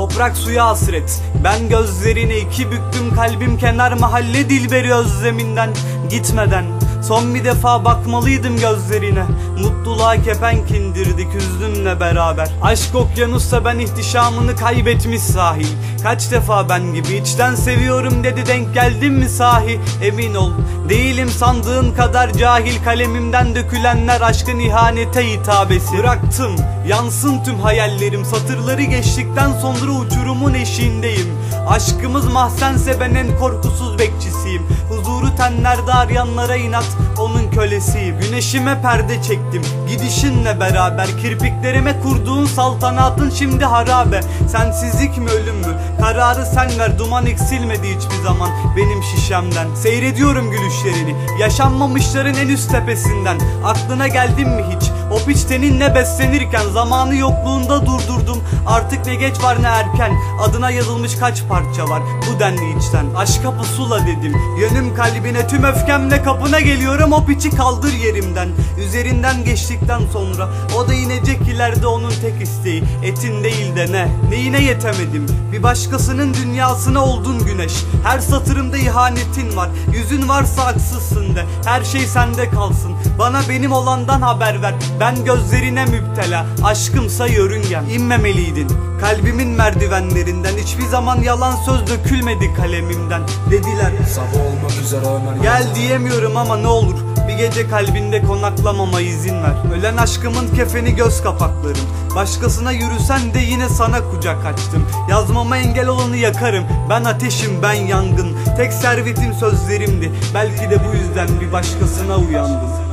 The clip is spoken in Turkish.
Toprak suya hasret. Ben gözlerine iki büktüm kalbim kenar mahalle dilberi özleminden Gitmeden. Son bir defa bakmalıydım gözlerine. Mutluluğa kepenk indirdik hüznünle beraber. Aşk okyanusta ben ihtişamını kaybetmiş sahil. Kaç defa ben gibi içten seviyorum dedi denk geldim mi sahi? Emin ol değilim sandığın kadar cahil. Kalemimden dökülenler aşkın ihanete hitabesi. Bıraktım yansın tüm hayallerim. Satırları geçtikten sonra uçurumun eşiğindeyim. Aşkımız mahzense ben en korkusuz bekçisiyim. Huzuru tenlerde arayanlara inat onun kölesiyim Güneşime perde çektim. Gidişinle beraber Kirpiklerime kurduğun saltanatın şimdi harabe. Sensizlik mi ölüm mü? Kararı sen ver Duman eksilmedi hiçbir zaman benim şişemden. Seyrediyorum gülüşlerini yaşanmamışların en üst tepesinden. Aklına geldin mi hiç? O piç teninle beslenirken Zamanı yokluğunda durdurdum. Artık ne geç var ne erken. Adına yazılmış kaç parça var Bu denli içten. Aşka pusula dedim Yönüm kalbine tüm öfkemle kapına geliyorum. O piçi kaldır yerimden. Üzerinden geçtikten sonra O da inecek ileride onun tek isteği. Etin değil de ne Neyine yetemedim? Bir başkasının dünyasına oldun güneş. Her satırımda ihanetin var. Yüzün varsa haksızsın de Her şey sende kalsın. Bana benim olandan haber ver. Ben gözlerine müptela Aşkımsa yörüngem inmemeliydin Kalbimin merdivenlerinden. Hiçbir zaman yalan söz dökülmedi kalemimden. Dediler Sabah olmak üzere Ömer Gel diyemiyorum ama ne olur gece kalbinde konaklamama izin ver. Ölen aşkımın kefeni göz kapaklarım. Başkasına yürüsen de yine sana kucak açtım. Yazmama engel olanı yakarım. Ben ateşim ben yangın. Tek servetim sözlerimdi. Belki de bu yüzden bir başkasına uyandım